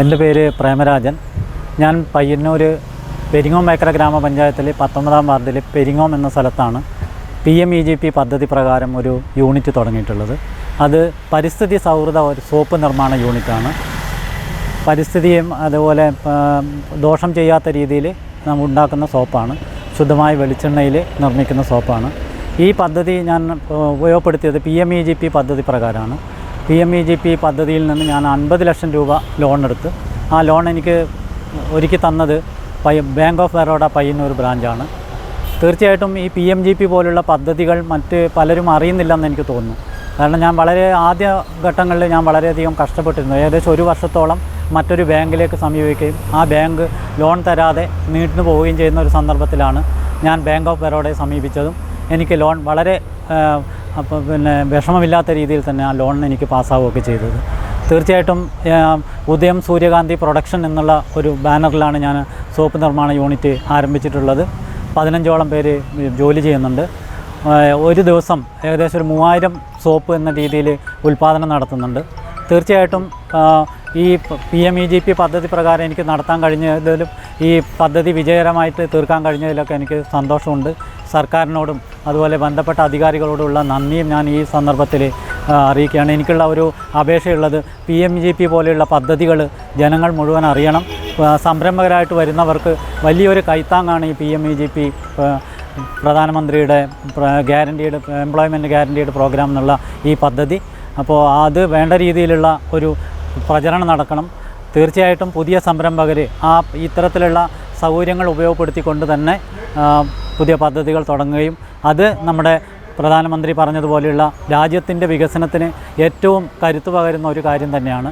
എന്റെ പേര് പ്രേമരാജൻ. ഞാൻ പയ്യന്നൂർ പെരിങ്ങോം മേക്കര ഗ്രാമപഞ്ചായത്തിലെ പത്തൊമ്പതാം വാർഡിലെ പെരിങ്ങോം എന്ന സ്ഥലത്താണ് P M E G P പദ്ധതി പ്രകാരം ഒരു യൂണിറ്റ് തുടങ്ങിയിട്ടുള്ളത്. അത് പരിസ്ഥിതി സൗഹൃദ ഒരു സോപ്പ് നിർമ്മാണ യൂണിറ്റാണ്. പരിസ്ഥിതിയും അതുപോലെ ദോഷം ചെയ്യാത്ത രീതിയിൽ നമ്മൾ ഉണ്ടാക്കുന്ന സോപ്പാണ്. ശുദ്ധമായ വെളിച്ചെണ്ണയിൽ നിർമ്മിക്കുന്ന സോപ്പാണ്. ഈ പദ്ധതി ഞാൻ ഉപയോഗപ്പെടുത്തിയത് P M E G P പദ്ധതി പ്രകാരമാണ്. P M E G P പദ്ധതിയിൽ നിന്ന് ഞാൻ അൻപത് ലക്ഷം രൂപ ലോൺ എടുത്ത്. ആ ലോൺ എനിക്ക് ഒരുക്കി തന്നത് പയ്യ ബാങ്ക് ഓഫ് ബറോഡ പയ്യന്നൂർ ബ്രാഞ്ചാണ്. തീർച്ചയായിട്ടും ഈ പി എം ജി പി പോലുള്ള പദ്ധതികൾ മറ്റ് പലരും അറിയുന്നില്ലെന്ന് എനിക്ക് തോന്നുന്നു. കാരണം ഞാൻ വളരെ ആദ്യ ഘട്ടങ്ങളിൽ ഞാൻ വളരെയധികം കഷ്ടപ്പെട്ടിരുന്നു. ഏകദേശം ഒരു വർഷത്തോളം മറ്റൊരു ബാങ്കിലേക്ക് സമീപിക്കുകയും ആ ബാങ്ക് ലോൺ തരാതെ നീട്ടുന്നു പോവുകയും ചെയ്യുന്ന ഒരു സന്ദർഭത്തിലാണ് ഞാൻ ബാങ്ക് ഓഫ് ബറോഡയെ സമീപിച്ചതും. എനിക്ക് ലോൺ വളരെ അപ്പോൾ പിന്നെ വിഷമമില്ലാത്ത രീതിയിൽ തന്നെ ആ ലോൺ എനിക്ക് പാസ്സാവുകയൊക്കെ ചെയ്തത്. തീർച്ചയായിട്ടും ഉദയം സൂര്യകാന്തി പ്രൊഡക്ഷൻ എന്നുള്ള ഒരു ബാനറിലാണ് ഞാൻ സോപ്പ് നിർമ്മാണ യൂണിറ്റ് ആരംഭിച്ചിട്ടുള്ളത്. പതിനഞ്ചോളം പേര് ജോലി ചെയ്യുന്നുണ്ട്. ഒരു ദിവസം ഏകദേശം ഒരു മൂവായിരം സോപ്പ് എന്ന രീതിയിൽ ഉൽപ്പാദനം നടത്തുന്നുണ്ട്. തീർച്ചയായിട്ടും ഈ P M E G P പദ്ധതി പ്രകാരം എനിക്ക് നടത്താൻ കഴിഞ്ഞതിലും ഈ പദ്ധതി വിജയകരമായിട്ട് തീർക്കാൻ കഴിഞ്ഞതിലൊക്കെ എനിക്ക് സന്തോഷമുണ്ട്. സർക്കാരിനോടും അതുപോലെ ബന്ധപ്പെട്ട അധികാരികളോടുള്ള നന്ദിയും ഞാൻ ഈ സന്ദർഭത്തിൽ അറിയിക്കുകയാണ്. എനിക്കുള്ള ഒരു അപേക്ഷയുള്ളത് പി എം ജി പി പോലെയുള്ള പദ്ധതികൾ ജനങ്ങൾ മുഴുവൻ അറിയണം. സംരംഭകരായിട്ട് വരുന്നവർക്ക് വലിയൊരു കൈത്താങ്ങാണ് ഈ P M E G P പ്രധാനമന്ത്രിയുടെ ഗ്യാരണ്ടീഡ് എംപ്ലോയ്മെന്റ് ഗ്യാരണ്ടീഡ് പ്രോഗ്രാം എന്നുള്ള ഈ പദ്ധതി. അപ്പോൾ അത് വേണ്ട രീതിയിലുള്ള ഒരു പ്രചരണം നടക്കണം. തീർച്ചയായിട്ടും പുതിയ സംരംഭകർ ആ ഇത്തരത്തിലുള്ള സൗകര്യങ്ങൾ ഉപയോഗപ്പെടുത്തിക്കൊണ്ട് തന്നെ പുതിയ പദ്ധതികൾ തുടങ്ങുകയും അത് നമ്മുടെ പ്രധാനമന്ത്രി പറഞ്ഞതുപോലെയുള്ള രാജ്യത്തിന്റെ വികസനത്തിന് ഏറ്റവും കരുത്തു പകരുന്ന ഒരു കാര്യം തന്നെയാണ്.